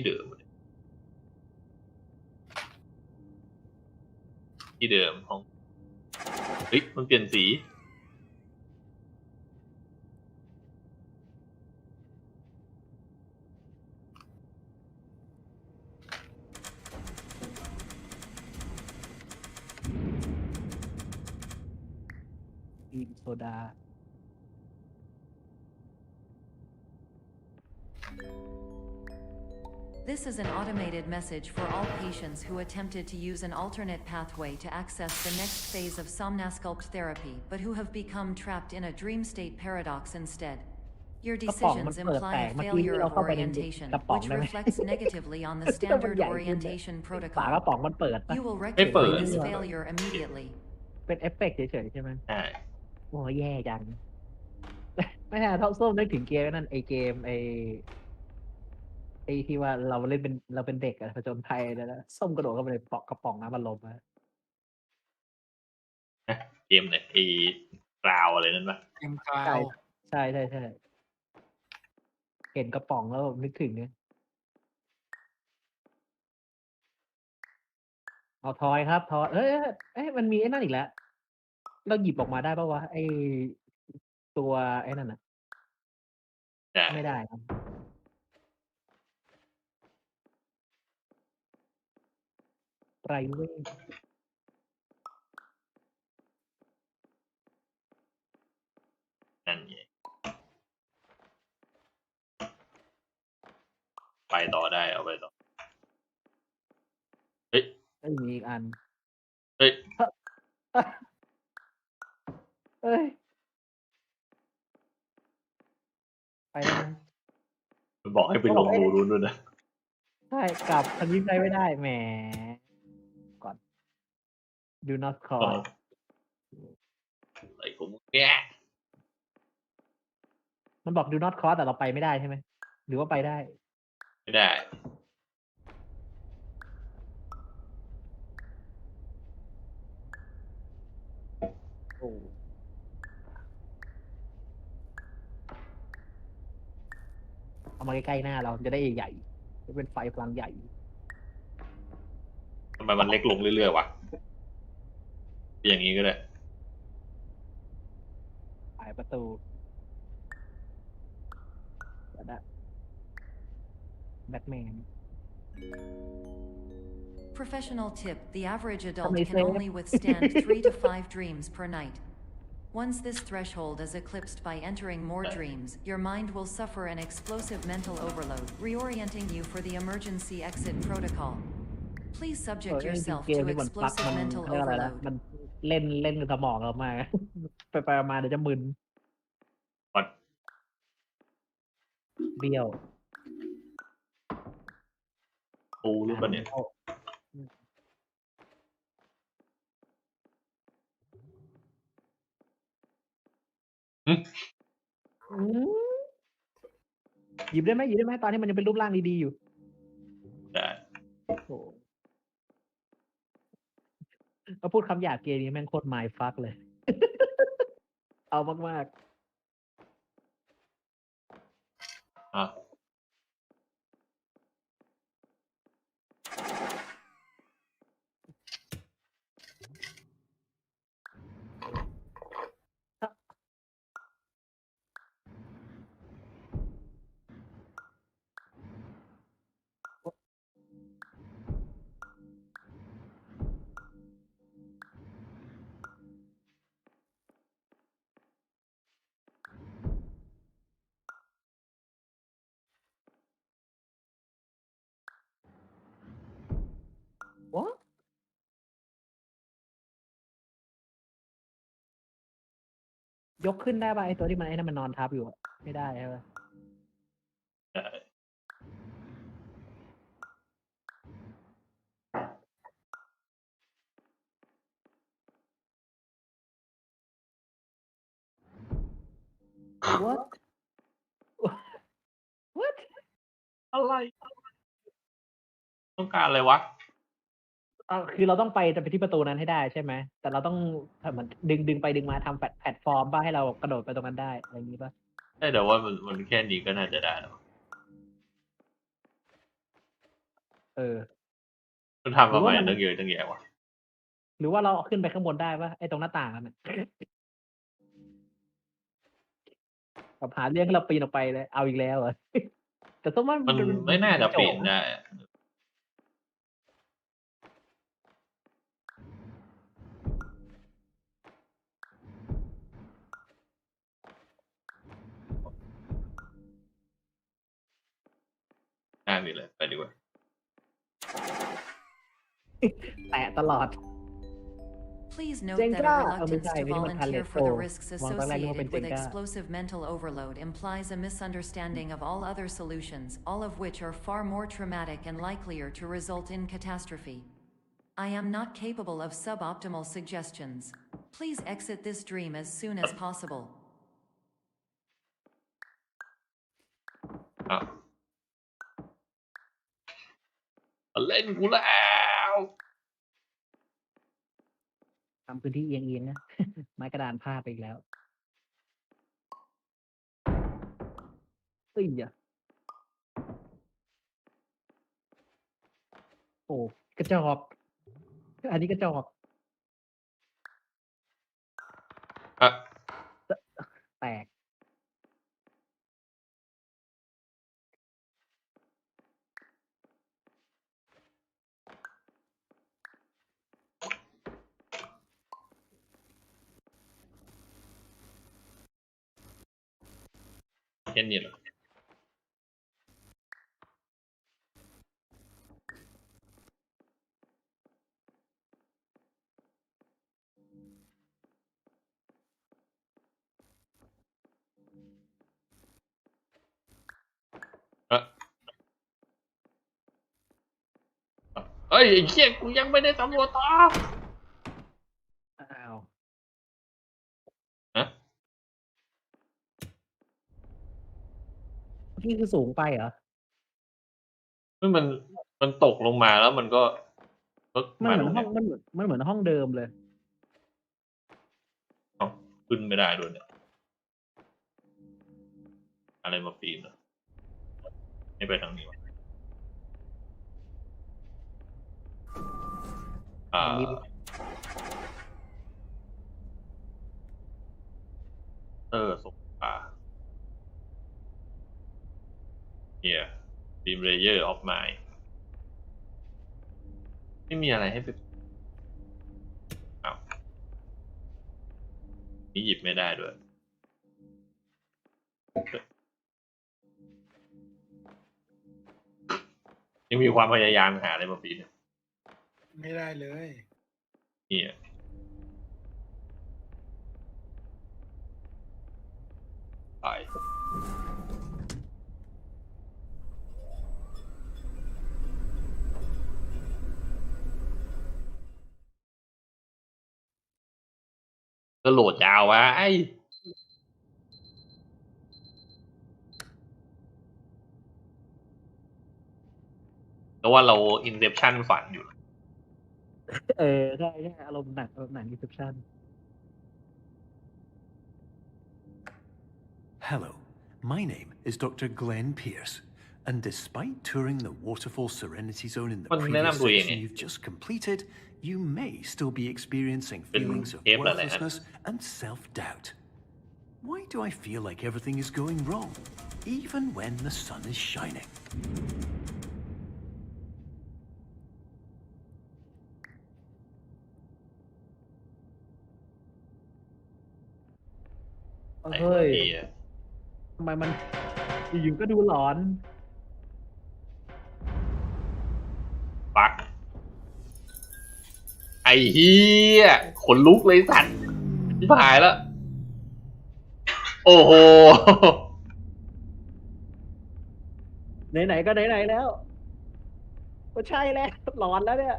ที่เดิม ที่เดิมห้องเฮ้ยมันเปลี่ยนสีอีโซดา This is an automated message for all patients who attempted to use an alternate pathway to access the next phase of somnasculpt therapy, but who have become trapped in a dream state paradox instead. Your กระป๋องมัน decisions เปิด imply แปล a กเมื่อกี้ failure เรา of เข้าไปใน orientation, กระป๋อง which ได้ไหม reflects negatively on the แต่มัน standard ใหญ่ขึ้น orientation ฝากระ protocol. ป๋องมันเปิดปะ You will ไม่เปิด rectify this failure immediately. เป็นเอฟเฟกต์เฉยๆใช่ไหมใช่โอ้ยแย่จัง ไม่ใช่เท่าส้มนึกถึงเกมนั่นไอเกมไอ ไอที่ว่าเราเล่นเป็นเราเป็นเด็กอะผจญภัยแล้วนะส้มกระโดดเข้าไปในปอกกระป๋องน้ำมันลมอะเกมเนี่ยไอ้กราวอะไรนั่นปะเกมคลาใช่วใช่ใช่ใช่เห็นกระป๋องแล้วนึกถึงเนี่ยเอาทอยครับทอยเอ้ยเอ้ยเอ้ยมันมีไอ้นั่นอีกแล้ว เราหยิบออกมาได้ปะวะไอตัวไอ้นั่นอะใช่ไม่ได้ครับ ไรเว้ยนั่นไงไปต่อได้เอาไปต่อ เฮ้ยเอ้ยมีอีกอัน เฮ้ย เอ้ย ไปแล้วนะมันบอกให้ไปลงรูนู้นด้วยนะ ใช่กลับทางนี้ไปไม่ได้แหมก่อน do not อ๋อ call อะไรของมึงเนี่ยมันบอก do not cross แต่เราไปไม่ได้ใช่ไหม หรือว่าไปได้ ไม่ได้ โอ้เอามาใกล้ๆหน้าเราจะได้ใหญ่ๆจะเป็นไฟพลังใหญ่ ทำไมมันเล็กลงเรื่อยๆวะ อย่างนี้ก็ได้ ปลายประตูเดี๋ยวนะแบทแมน Professional tip the average adult Somebody can say it. only withstand three to five dreams per night. Once this threshold is eclipsed by entering more dreams, your mind will suffer an explosive mental overload, reorienting you for the emergency exit protocol. Please เออ subject จริง yourself ๆเกม to นี่มันปลัก explosive มัน mental เขาเรียกอะไรนะ overload. มันเล่นเล่นกับสมองเรามาก ไปไปๆมาๆเดี๋ยวจะมึนมันเบี้ยวปูหรือเปล่าเนี่ยอืมหยิบได้ไหมหยิบได้ไหมตอนนี้มันยังเป็นรูปร่างดีๆอยู่ ก็พูดคำหยาบเกมนี้แม่งโคตรไมฟักเลย เอามากอะ ยกขึ้นได้ป่ะไอตัวที่มันไอ้นั่นมันนอนทับอยู่อะไม่ได้ใช่ป่ะได้ what what อะไร ต้องการอะไรวะ เออคือเราต้องไปจะไปที่ประตูนั้นให้ได้ใช่ไหม แต่เราต้องทำเหมือนดึงดึงไปดึงมาทำแพลตแพลตฟอร์มป่ะให้เรากระโดดไปตรงนั้นได้อะไรอย่างนี้ป่ะได้แต่ว่ามันมันแค่นี้ก็น่าจะได้แล้วเออมันทำมาใหม่หรือว่ามันตั้งเยอะตั้งแยะวะหรือว่าเราเอาขึ้นไปข้างบนได้ปะไอ้ตรงหน้าต่างนั่นน่ะแบบหาเรื่องให้เราปีนออกไปเลย เอาอีกแล้วเหรอแต่ต้องว่ามันเป็ไม่น่าจะเปลี่ยนโงได้ มีเลยไปดีกว่า แตะตลอด Please note Jenga! that a Oh, reluctance may to tayo, hindi naman volunteer talent. for the Oh, risks mga talaga mo associated with Jenga. explosive mental overload implies a misunderstanding of all other solutions, all of which are far more traumatic and likelier to result in catastrophe. I am not capable of suboptimal suggestions. Please exit this dream as soon as possible. อ้ าวเล่นกูแล้วทำพื้นที่เอียงๆนะ ไม้กระดานพาดไปอีกแล้วเอ้ยอะโอ้กระจอกอันนี้กระจอกอะแตก แค่นี้เหรออะเอ้ยไอ้เหี้ยกูยังไม่ได้สำรวจต่อ อ้าว ฮะ นี่คือสูงไปเหรอมันมันมันตกลงมาแล้วมันก็ลดมันมาเหมืตอรนงห้อเนี้งยมันเหมือนมันเหมือนห้องเดิมเลยเอ้าขึ้นไม่ได้ด้วยเนี่ย อะไรมาปีนเหรอไม่ไปทางนี้วะอ่าอันนี้เออสงปลา เนี่ยดีมเลเยอร์ออฟไมไม่มีอะไรให้ไปอ้าวนี่หยิบไม่ได้ด้วยยังมีความพยายามหาอะไรมาปีนเนี่ยไม่ได้เลยเนี่ยไป ก็โหลดยาววะไอ้เพราะว่าเราอินเ p ปชันฝันอยู่ เออใช่ใช่อารมณ์หนังอารมณ์หนังรีเซพชัน Hello, my name is Dr. Glenn Pierce, and despite touring the Waterfall Serenity Zone in the Well, previous then I'm doing section it. you've just completed, you may still be experiencing Then feelings of April, then. worthlessness and self-doubt. Why do I feel like everything is going wrong, even when the sun is shining? เฮ้ย ไอ้หี้ ทำไมมันอยู่ๆก็ดูหลอน อ้เฮียขนลุกเลยสัตว์ที่ผายแล้ว โอ้โห ไหนๆก็ไหนๆแล้ว ก็ใช่แล้วหลอนแล้วเนี่ย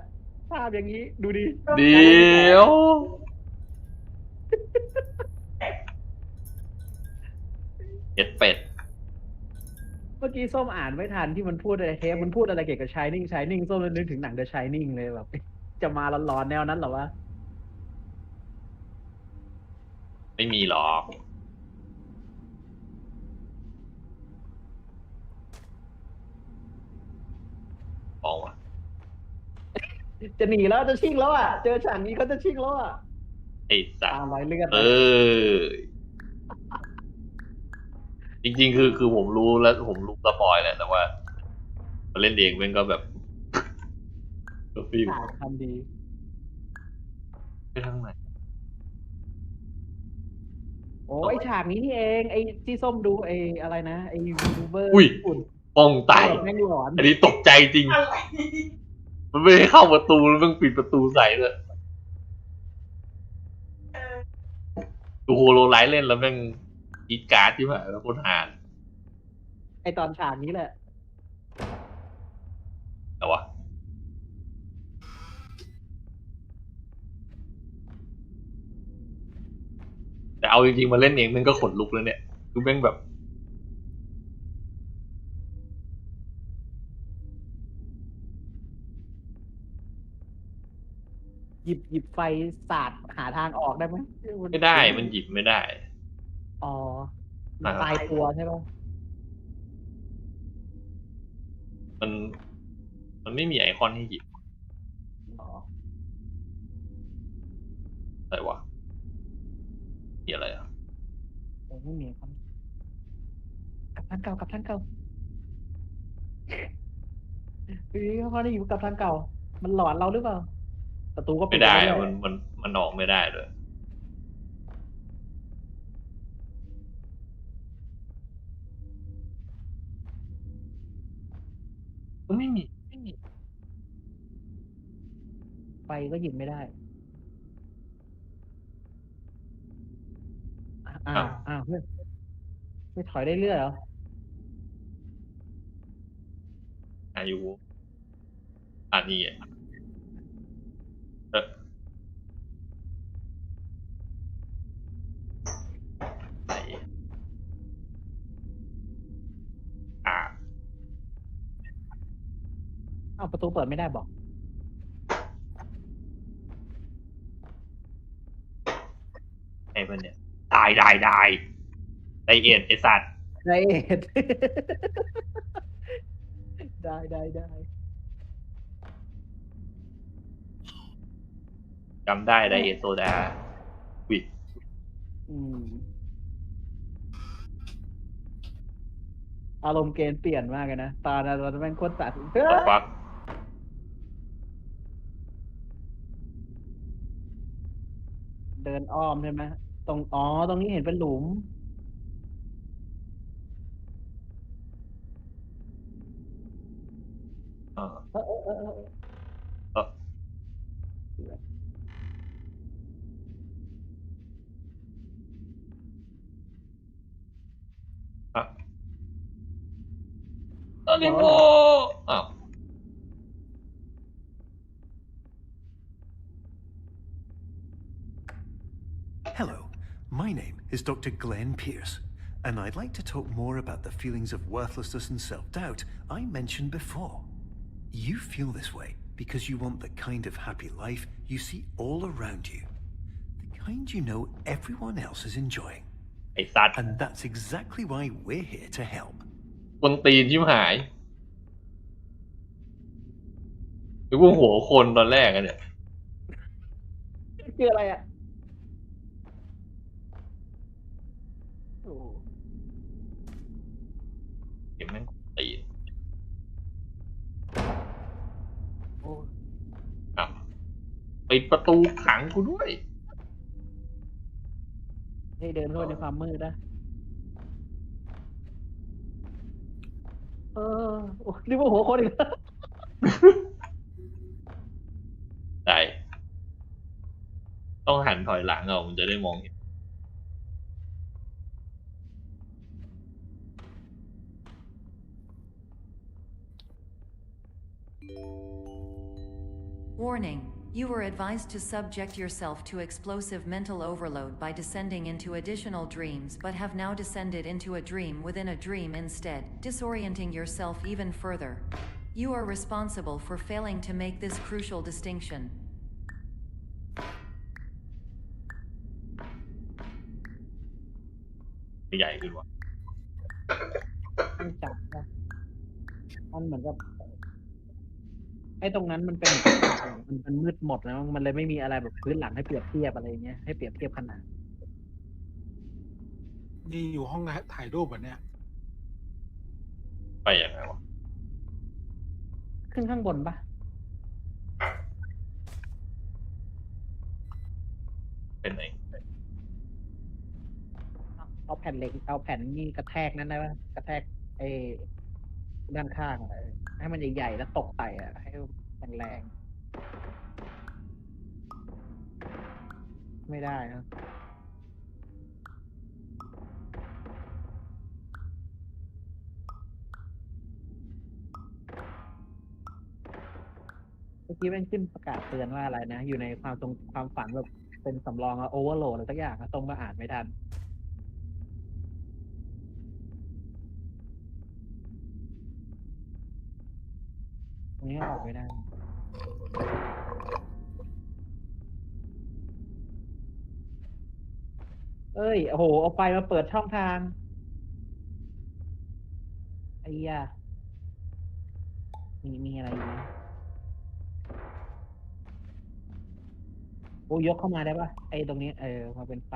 ภาพอย่างนี้ดูดิเดี๋ยว เห็ดเป็ด เมื่อกี้ส้มอ่านไม่ทันที่มันพูดอะไรเทปมันพูดอะไรเกี่ยวกับ Shining Shining ส้มเลยนึกถึงหนัง The Shining เลยแบบ จะมาร้อนๆแนวนั้นเหรอวะ ไม่มีหรอกบอกว่ะจะหนีแล้วจะชิ่งแล้วอะ เจอฉากนี้เขาจะชิ่งแล้วอะไอ้สัตตามว์รอยเลือดเออ จริงๆ คือคือผมรู้แล้วผมรู้สปอยแหละแต่ว่ามาเล่นเองมันก็แบบ ก็ฟิลฉากทำดี ไปทางไหน โอ้ไอฉากนี้นี่เอง ไอที่ส้มดูไออะไรนะ ไอยูเบอร์อุ้ยฝุ่นป้องไตแม่งหลอนอันนี้ตกใจจริง มันไม่ให้เข้าประตูมันต้องปิดประตูใส่เลยดูโฮโลไลท์เล่นแล้วแม่งกรีดการ์ดที่ไหนแล้วคนหานไอตอนฉากนี้แหละ จริงๆมาเล่นเองมันก็ขนลุกแล้วเนี่ยคือแม่งแบบหยิบหยิบไฟสาดหาทางออกได้ไหมไม่ได้มันหยิบไม่ได้ อ๋ออ่าตายตัวใช่ปะมัน มันไม่มีไอคอนให้หยิบอ๋ออะไรวะ มีอะไรอะเออไม่มีครับกับทางเก่ากับทางเก่าเฮ้ยเขาได้อยู่กับทางเก่า มันหลอนเราหรือเปล่า ประตูก็ปิไม่ได้ว้อะแล้วมันมันมันออกไม่ได้เลยมันไม่มี ไม่มี ไฟก็หยิบไม่ได้ อะอ้าวอ้าวเฮ้ยไม่ถอยได้เรื่อยเหรออายุอันนี้อะเออไหนอ่าอ้าวประตูเปิดไม่ได้บอกไอ้เพื่อนเนี่ยตาย ได้ได้ไอเอ็ดไอสัตว์ได้เอ็ดได้ได้ได้จำได้ไดเอ็ดโซดาวิอืมอารมณ์เกณฑ์เปลี่ยนมากเลยนะ ตอนนั้นเราแม่งโคตรตัดฟักเดินอ้อมใช่ไหม ตรงอ๋อ ตรงนี้เห็นเป็นหลุมเออเออเออเออเออเอออะตอนนี้โมอ้าว is Dr. Glenn Pierce, and I'd like to talk more about the feelings of worthlessness and self doubt I mentioned before. You feel this way because you want the kind of happy life you see all around you, the kind you know everyone else is enjoying. ไอสัตว์ And that's exactly why we're here to help. คนตีนที่หายหรือว่าหัวคนตอนแรกอะเนี่ย คืออะไรอ่ะ ปิดประตูขังกูด้วย ให้เดินเข้าไปในความมืดนะเออโอ้รีบว่าหัวคนอีกแล้วได้ต้องหันถอยหลังเอามันจะได้มองเห็น Warning. You were advised to subject yourself to explosive mental overload by descending into additional dreams, but have now descended into a dream within a dream instead, disorienting yourself even further. You are responsible for failing to make this crucial distinction. ไอ้ตรงนั้นมันเป็นมันมันมืดหมดแล้วมันเลยไม่มีอะไรแบบพื้นหลังให้เปรียบเทียบอะไรเงี้ยให้เปรียบเทียบขนาดนี่อยู่ห้องถ่ายรูปแบบเนี้ยไปยังไงวะขึ้นข้างบนปะเป็นไหนเอาแผ่นเหล็กเอาแผ่นนี่กระแทกนั่นได้ปะกระแทกไอ้ด้านข้างอะ ให้มันใหญ่ๆแล้วตกใส่อะให้แรงๆไม่ได้นะเมื่อกี้มันขึ้นประกาศเตือนว่าอะไรนะ อยู่ในความทรงความฝันแบบเป็นสำรองโอเวอร์โหลดอะไรสักอย่างอะตรงมาอ่านไม่ทัน ตรงนี้ก็ออกไม่ได้เอ้ย โอ้โห เอาไฟมาเปิดช่องทาง ไอ้ยามีมีอะไรอยู่ไหมโอ้ยกเข้ามาได้ปะไอ้ตรงนี้ เออ มาเป็นไฟ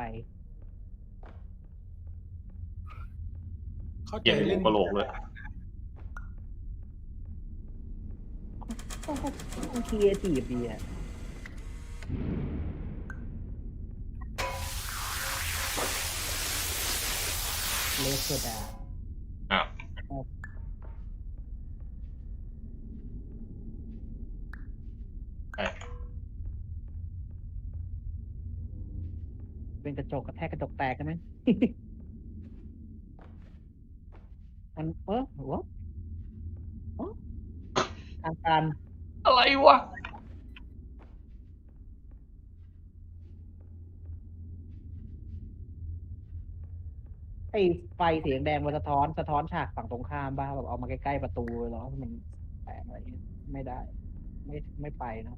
เข้าเกใจมเล่หันวกะโหลกเลย มันครีเอทีฟดีอะเลสโซดาอ้าวไปเป็นกระจกกระแทกกระจกแตกใช่ไหม มันเออหัวอ้อทางการ อะไรวะไอไฟสีแดงมันสะท้อนสะท้อนฉากฝั่งตรงข้ามบ้าแบบเอามาใกล้ๆประตูเลยเหรอมันแตกอะไรอย่างเงี้ยไม่ได้ ไม่ไม่ไปนะ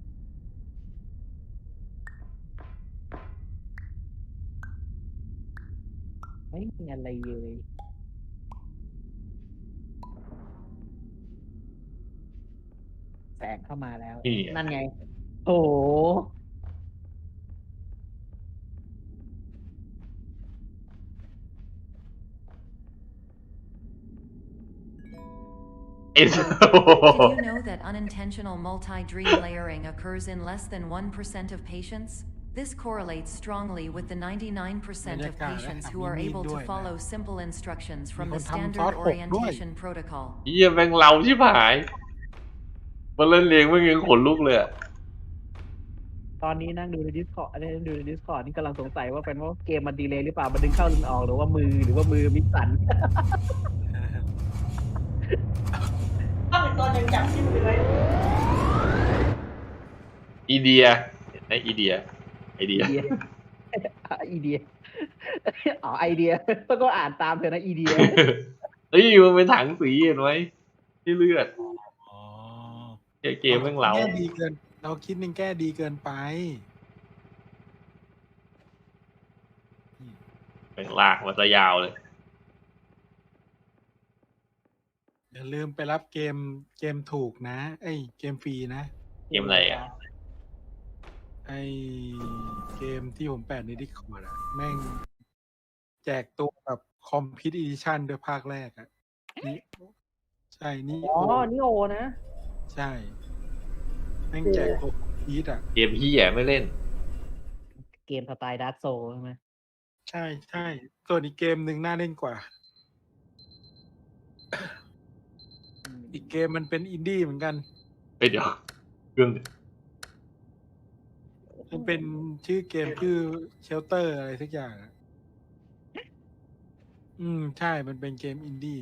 ไม่มีอะไรเลย แสงเข้ามาแล้ว นี่ นั่นไง โอ้โห เอส Did you know that unintentional multi-dream layering occurs in less than 1% of patients? This correlates strongly with the 99% of patients who are able to follow simple instructions from the standard orientation protocol. เยี่ยแม่งเราชิบหาย มาเล่นเลี้ยงแม่งยังขนลุกเลยอะตอนนี้นั่งดูใน Discord นั่งดูใน Discord นี่กำลังสงสัยว่าเป็นว่าเกมมันดีเลยหรือเปล่า มันดึงเข้าดึงออกหรือว่ามือหรือว่ามือมิสันถ้าเป็นตัวหนึ่งจับที่มือไว้อีเดียเห็นไหมอีเดียไอเดียไอเดียไอเดียอ๋อไอเดียต้องก็อ่านตามเธอนะอีเดียเฮ้ยมันเป็นถังสีเห็นไหมที่เลือดอ๋อ เหี้ยเกมแม่งเราแก้ดีเกิน เราคิดนึงแก้ดีเกินไปแม่งลากมาซะยาวเลย อย่าลืมไปรับเกมเกมถูกนะ เอ้ย เกมฟรีนะ เกมอะไรอะ ไอเกมที่ผมแปะในดิสคอร์ดอะแม่ง แจกตัวแบบคอมพิวต์อีดิชันด้วยภาคแรกอะนี่ใช่นี่อ๋อนี่โอนะ ใช่แม่งแจกตัวคอมพิวต์อะเกมพี่แย่ไม่เล่น เกมสไตล์ดาร์กโซใช่ไหมใช่ใช่ส่วนอีกเกมหนึ่งน่าเล่นกว่าอืมอีกเกมมันเป็นอินดี้เหมือนกัน เฮ้ยเดี๋ยวเครื่องมันเป็นชื่อเกมชื่อเชลเตอร์อะไรสักอย่างอะอืม ใช่มันเป็นเกมอินดี้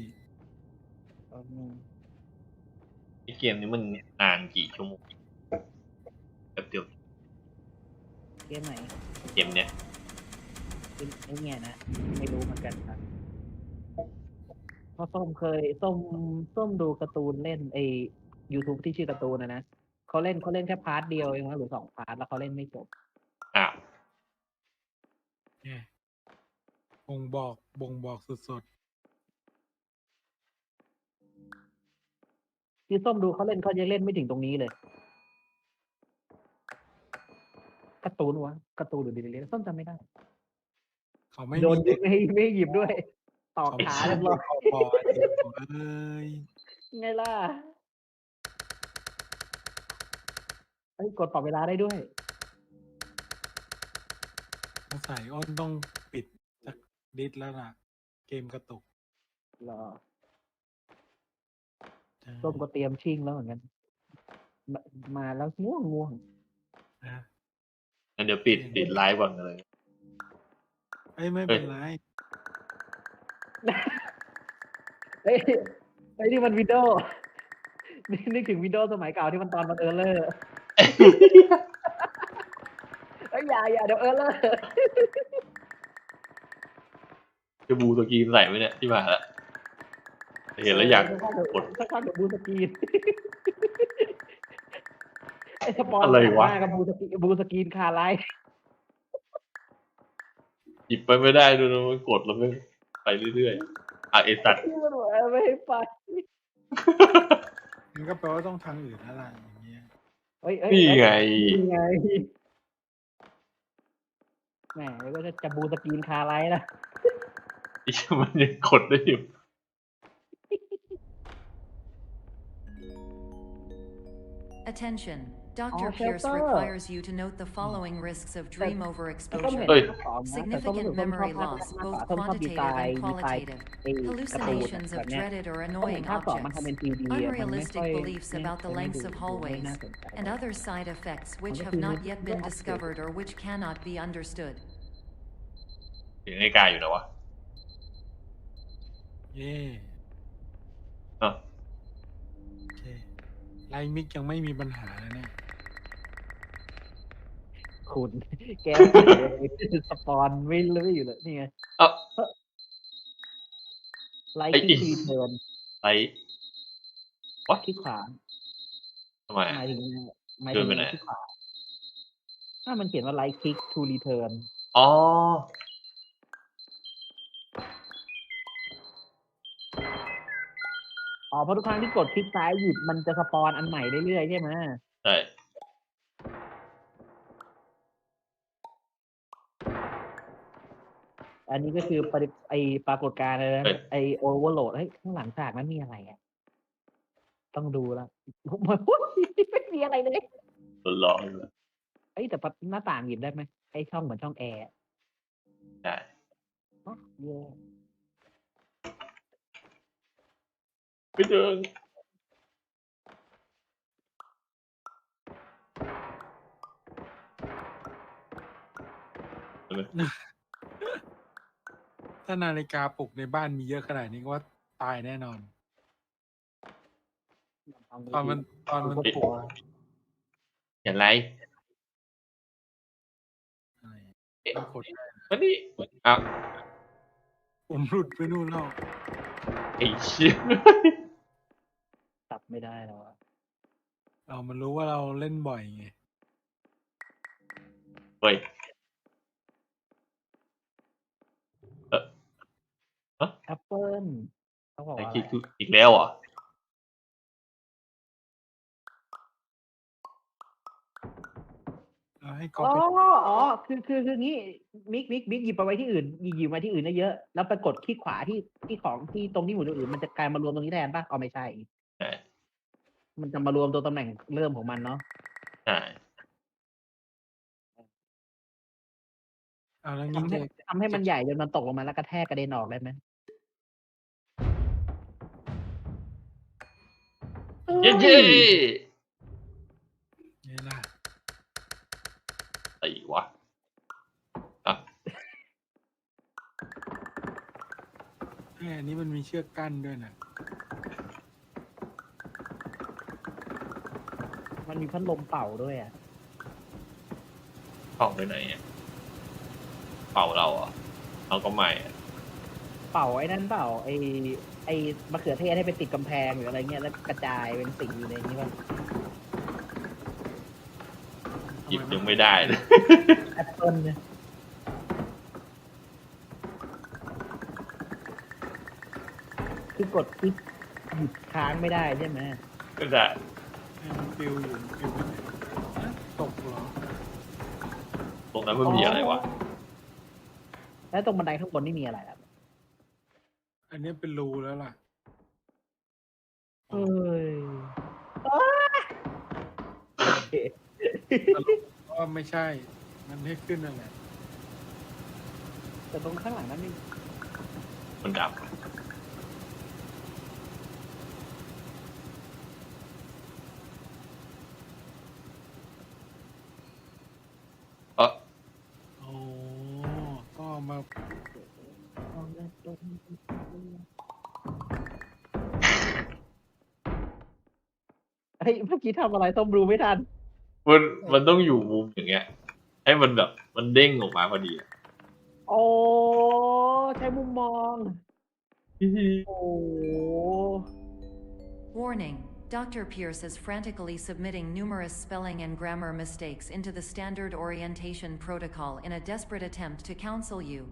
อืมไอ เกมนี้มันนานกี่ชั่วโมงแป๊บเดียวเกมไหนเกมเนี้ยเป็นไอ้เนี่ยนะ ไม่รู้เหมือนกันครับเพราะส้มเคยส้มส้มดูการ์ตูนเล่นไอ้ YouTube ที่ชื่อการ์ตูนนะนะเขาเล่นเขาเล่นแค่พาร์ทเดียวเองมั้งหรือสองพาร์ทแล้วเขาเล่นไม่จบอ้าวเนี่ยบ่งบอกบ่งบอกสุด ที่ส้มดูเขาเล่นเขายังเล่นไม่ถึงตรงนี้เลยการ์ตูนวะการ์ตูนหรือดีเลยส้มจำไม่ได้ เขาไม่โดนมียึดไม่ให้ไม่ให้หยิบด้วย ต่อเขาขาไม่เรียบร้อยขอบอเด็กเอ้ยไงล่ะเอ้ยกดปรับเวลาได้ด้วยสงสัยอ้นต้องปิดจากดิสแล้วล่ะ เกมกระตุก รอ ส้มก็เตรียมชิงแล้วเหมือนกันมามาแล้วง่วงง่วงนะงั้นเดี๋ยวปิดปิดไลฟ์ก่อนเลย เอ้ยไม่เป็นไรเฮ้ยไอ้ยนี่มันวิดีโอนี่นึกถึงวิดีโอสมัยเก่าที่มันตอนมันเออร์เลอร์เอ้ยอย่าอย่าเดี๋ยวเออร์เลอร์ จะบูสกรีนใส่ไหมเนี่ยที่มาแล้ว เห็นแล้วอยากกดสักพักเดี๋ยวบูสกรีนไอ้สปอนอะไรวะหน้ากับบูสกรีนบูสกรีนคาไลท์หยิบไปไม่ได้ดูนะมันกดแล้วไม่ไปเรื่อยๆอะไอสัตว์ที่มันบอกว่าไม่ให้ไปมันก็แปลว่าต้องทางอื่นแล้วล่ะอย่างเงี้ยเฮ้ยเอ้ยนี่ไงนี่ไงแหมก็จะจะบูสกรีนคาไลท์นะไอ้เหี้ยมันยังกดได้อยู่ Attention. Dr. Oh, Pierce shelter. requires you to note the following risks of dream แต่ส้มเห็น overexposure. เฮ้ย ภาคสองนะแต่ส้มรู้สึ Significant กส้มชอบ memory ภาค loss, แรกมาก both กว่าส้มชอบดีไซ quantitative น์ and ดีไซน์ qualitative. ไอ้การ์ตูน Hallucinations แบ of บเนี้ย dreaded or เพราะเห็น annoying ภาคสองมันทำเป็น objects. 3D อะมันไม่ Unrealistic ค่อย beliefs ไม่ about the ไม่ lengths ดู of ไม่ hallways น่าสนใจ and other side effects which Well, have this not is yet the been opposite. discovered or which cannot be understood. ถึงไอ้กายอยู่นะวะ เย่ อ่ะ โอเค ไลน์มิกยังไม่มีปัญหาเลยเนี่ยคุณ แกสปอนไม่รู้อยู่เลยนี่ไงเอ้า ไลท์ไอ้ที่อีทีเทิร์นไอ้วะคลิกขวาทำไมหอะมายถึงหมายเดิถึนงไปไหนคลิกขวาถ้ามันเขียนว่าไลท์คลิกทูรีเทิร์นอ๋อ อ๋อเพราะทุกครั้งที่กดคลิกซ้ายหยิบมันจะสปอนอันใหม่เรื่อยๆใช่ไหมใช่อันนี้ก็คือปริไอปรากฏการณ์อะไรนะไอโอเวอร์โหลดเฮ้ยข้างหลังฉากนั้นมีอะไรอะ ต้องดูแล้วไม่มีอะไรเลยตัวร้อนเลยเอ้ยแต่ประหน้าต่างหยิบได้ไหมไอช่องเหมือนช่องแอร์ใช่อ๋อเย่ไม่เจอถ้านาฬิกาปลุกในบ้านมีเยอะขนาดนี้ก็ว่าตายแน่นอน ตอนมันตอนมันปลุกอะเห็นไรอะไรปรากฏมานี่อ้าวผมหลุดไปนู่นแล้วไอ้เชี่ยตับ ไม่ได้แล้วอะเรามันรู้ว่าเราเล่นบ่อยไง เฮ้ยแอปเปิลเขาบอกไอ้ว่าคิดคืออีกแล้วเหรอะเราให้อ๋ก็อไปอ๋อคือคือคืองี้มิกมิกมิกหยิบไปไว้ที่อื่นหยิบหยิบมาที่อื่นได้เยอะ แล้วไปกดคลิกขวาที่ที่ของที่ตรงที่หมุนอื่นมันจะกลายมารวมตรงนี้แทนป่ะอ๋อไม่ใช่ใช่ มันจะมารวมตัวตำแหน่งเริ่มของมันเนาะใช่เอาแล้วงี้ทำให้จะทำให้มันใหญ่จนมันตกลงมาแล้วกระแทกกระเด็นออกได้ไหมเย้เย้เนี่ยล่ะไอ้วะอะเอ้ยอันนี้มันมีเชือกกั้นด้วยนะ มันมีพัดลมเป่าด้วยอะกล่องไปไหนอะเป่าเราเหรอะเราก็ไม่อะเป่าไอ้นั่นเป่าไอ้ไอ้มะเขือเทศให้ไปติดกำแพงหรืออะไรเงี้ยแล้วกระจายเป็นสีอยู่ในนี้ป่ะหยิบยังไม่ได้เลยแอปเปิลเนี่ยคือกดคลิกหยุดค้างไม่ได้ใช่ไหมก็ได้ให้ มันฟิวอยู่มันฟิวไปไหนฮะตกเหรอตรงนั้นมันมีอะไรวะ แล้วตรงบันไดข้างบนนี่มีอะไรล่ะอันนี้เป็นรูแล้วล่ะ เอ้ยเพราะว่าไม่ใช่ มันให้ขึ้นนั่นแหละแต่ตรงข้างหลังนั้นนี่มันดับ เฮ้ยเมื่อกี้ทำอะไรส้มรู้ไม่ทัน มันมันต้องอยู่มุมอย่างเงี้ย ให้มันแบบ มันเด้งออกมาพอดีอะโอ้ใช้มุมมอง โอ้ Warning Dr. Pierce is frantically submitting numerous spelling and grammar mistakes into the standard orientation protocol in a desperate attempt to counsel you.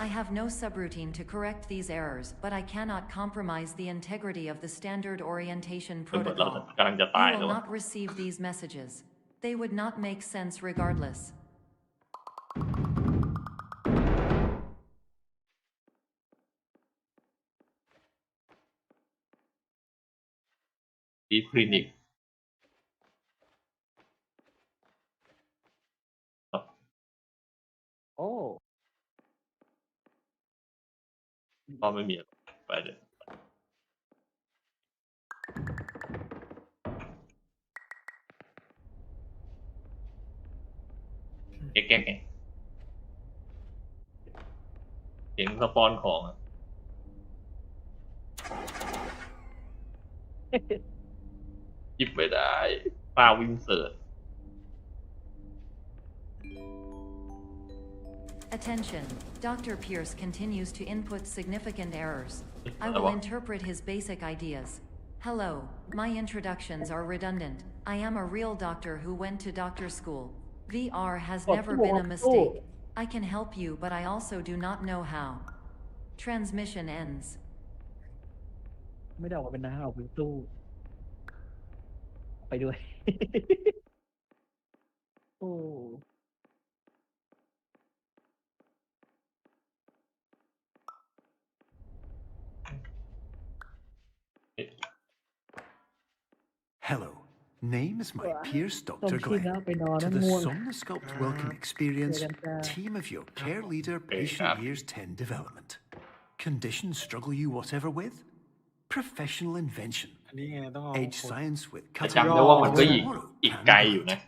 I have no subroutine to correct these errors, but I cannot compromise the integrity of the standard orientation protocol. You will not receive these messages. They would not make sense regardless. ดีคลินิกโอ้ก็ไม่มีอะไรไปเลยแก๊กแก๊กแก๊กเสียงสปอนของอะห ยิบไม่ได้ป้าวินเสิร์ต Attention, Dr. Pierce continues to input significant errors. I Ano will ba? interpret his basic ideas. Hello, my introductions are redundant. I am a real doctor who went to doctor school. VR has Oh, never come been a on, mistake. oh. I can help you, but I also do not know how. Transmission ends. ไม่ได้ออกมาเป็นนะออกเป็นตู้ ไปด้วย โอ้ Hello. Name is Mike Pierce, ต้อ Dr. งคิดแล้ว Glenn. ไปนอน To นั่ง the ง่วง Somnosculpt Welcome Experience, Good, uh, team of your care leader, Okay, patient uh, years 10 development. Conditions struggle you whatever with? Professional invention. อันนี้ไงต้องเอา Edge คน science with แต่ cutting จำได้ว่ามันก็อีก tomorrow อีก can ไกล wait. อยู่นะ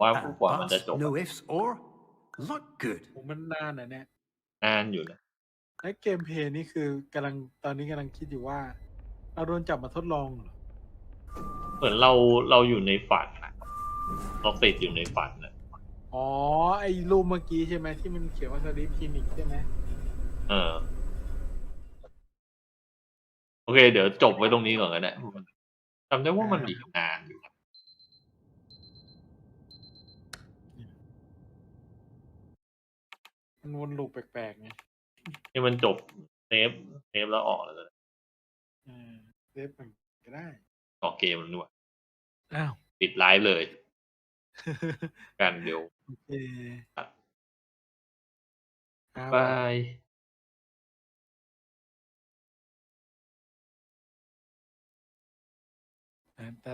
ว่าผู้กว่ามันจะ At จบ bust, no ifs or luck good. ผมมันนานอะเนี่ยนานอยู่นะและเกมเพลย์นี่คือกำลังตอนนี้กำลังคิดอยู่ว่า เราโดนจับมาทดลองเหรอเหมือนเราเราอยู่ในฝันนะเราติดอยู่ในฝันนะอ๋อ ไอ้รูปเมื่อกี้ใช่ไหมที่มันเขียนว่าสลีปคลินิกใช่ไหมเออ โอเค เดี๋ยวจบไว้ตรงนี้ก่อนก็ได้ จำได้ว่ามันอีกนานอยู่มันวนลูปแปลกๆไงนี่มันจบเซฟเซฟแล้วออกแล้วนะเออเซฟมันก็ได้ ออกเกมมันด้วยอ้าวปิดไลฟ์เลย กันเดี๋ยวโอเคครับครับ บาย แต่